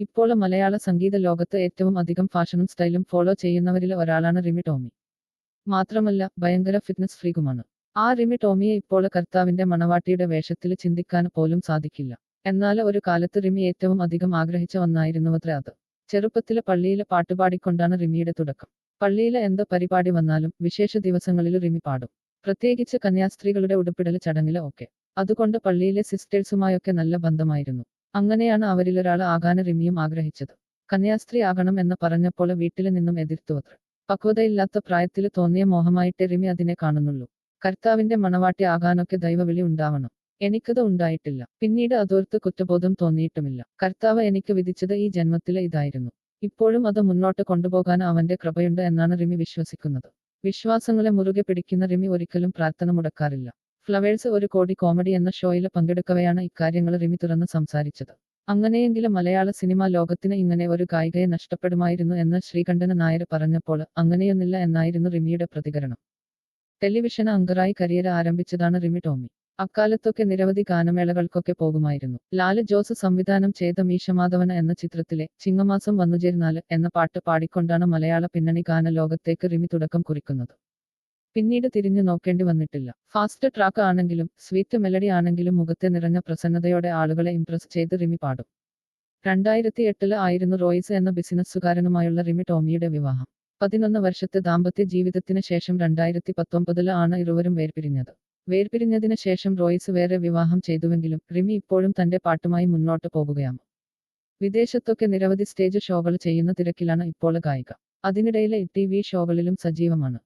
ഇപ്പോൾ മലയാള സംഗീത ലോകത്ത് ഏറ്റവും അധികം ഫാഷനും സ്റ്റൈലും ഫോളോ ചെയ്യുന്നവരിൽ ഒരാളാണ് റിമി ടോമി. മാത്രമല്ല ഭയങ്കര ഫിറ്റ്നസ് ഫ്രീകുമാണ്. ആ റിമി ടോമിയെ ഇപ്പോൾ കർത്താവിന്റെ മണവാട്ടിയുടെ വേഷത്തിൽ ചിന്തിക്കാൻ പോലും സാധിക്കില്ല. എന്നാൽ ഒരു കാലത്ത് റിമി ഏറ്റവും അധികം ആഗ്രഹിച്ച ഒന്നായിരുന്നുവത്രേ അത്. ചെറുപ്പത്തിലെ പള്ളിയിലെ പാട്ടുപാടിക്കൊണ്ടാണ് റിമിയുടെ തുടക്കം. പള്ളിയിലെ എന്ത് പരിപാടി വന്നാലും വിശേഷ ദിവസങ്ങളിൽ റിമി പാടും. പ്രത്യേകിച്ച് കന്യാസ്ത്രീകളുടെ ഉടുപ്പിടൽ ചടങ്ങിലെ ഒക്കെ. അതുകൊണ്ട് പള്ളിയിലെ സിസ്റ്റേഴ്സുമായൊക്കെ നല്ല ബന്ധമായിരുന്നു. അങ്ങനെയാണ് അവരിലൊരാൾ ആകാൻ റിമിയും ആഗ്രഹിച്ചത്. കന്യാസ്ത്രീ ആകണം എന്ന് പറഞ്ഞപ്പോൾ വീട്ടിൽ നിന്നും എതിർത്തു അത്ര പക്വതയില്ലാത്ത പ്രായത്തിൽ തോന്നിയ മോഹമായിട്ട് റിമി അതിനെ കാണുന്നുള്ളൂ. കർത്താവിന്റെ മണവാട്ടി ആകാനൊക്കെ ദൈവവിളി ഉണ്ടാവണം. എനിക്കത് ഉണ്ടായിട്ടില്ല. പിന്നീട് അതോർത്ത് കുറ്റബോധം തോന്നിയിട്ടുമില്ല. കർത്താവ് എനിക്ക് വിധിച്ചത് ഈ ജന്മത്തിലെ ഇതായിരുന്നു. ഇപ്പോഴും അത് മുന്നോട്ട് കൊണ്ടുപോകാൻ അവന്റെ കൃപയുണ്ട് എന്നാണ് റിമി വിശ്വസിക്കുന്നത്. വിശ്വാസങ്ങളെ മുറുകെ പിടിക്കുന്ന റിമി ഒരിക്കലും പ്രാർത്ഥന മുടക്കാറില്ല. ഫ്ലവേഴ്സ് ഒരു കോടി കോമഡി എന്ന ഷോയിൽ പങ്കെടുക്കവെയാണ് ഇക്കാര്യങ്ങൾ റിമി തുറന്ന് സംസാരിച്ചത്. അങ്ങനെയെങ്കിലും മലയാള സിനിമാ ലോകത്തിന് ഇങ്ങനെ ഒരു ഗായികയെ നഷ്ടപ്പെടുമായിരുന്നു എന്ന് ശ്രീകണ്ഠന നായർ പറഞ്ഞപ്പോൾ അങ്ങനെയൊന്നില്ല എന്നായിരുന്നു റിമിയുടെ പ്രതികരണം. ടെലിവിഷൻ അങ്കറായി കരിയർ ആരംഭിച്ചതാണ് റിമി ടോമി. അക്കാലത്തൊക്കെ നിരവധി ഗാനമേളകൾക്കൊക്കെ പോകുമായിരുന്നു. ലാൽ ജോസ് സംവിധാനം ചെയ്ത മീശമാധവന എന്ന ചിത്രത്തിലെ ചിങ്ങമാസം വന്നുചേർന്നാൽ എന്ന പാട്ട് പാടിക്കൊണ്ടാണ് മലയാള പിന്നണി ഗാന ലോകത്തേക്ക് റിമി തുടക്കം കുറിക്കുന്നത്. പിന്നീട് തിരിഞ്ഞു നോക്കേണ്ടി വന്നിട്ടില്ല. ഫാസ്റ്റ് ട്രാക്ക് ആണെങ്കിലും സ്വീറ്റ് മെലഡി ആണെങ്കിലും മുഖത്തെ നിറഞ്ഞ പ്രസന്നതയോടെ ആളുകളെ ഇംപ്രസ് ചെയ്ത് റിമി പാടും. രണ്ടായിരത്തി എട്ടിൽ ആയിരുന്നു റോയിസ് എന്ന ബിസിനസ്സുകാരനുമായുള്ള റിമി ടോമിയുടെ വിവാഹം. പതിനൊന്ന് വർഷത്തെ ദാമ്പത്യ ജീവിതത്തിന് ശേഷം രണ്ടായിരത്തി പത്തൊമ്പതിൽ ആണ് ഇരുവരും വേർപിരിഞ്ഞത്. വേർപിരിഞ്ഞതിന് ശേഷം റോയിസ് വേറെ വിവാഹം ചെയ്തുവെങ്കിലും റിമി ഇപ്പോഴും തന്റെ പാട്ടുമായി മുന്നോട്ട് പോകുകയാണ്. വിദേശത്തൊക്കെ നിരവധി സ്റ്റേജ് ഷോകൾ ചെയ്യുന്ന തിരക്കിലാണ് ഇപ്പോൾ ഗായിക. അതിനിടയിലെ ടി വി ഷോകളിലും സജീവമാണ്.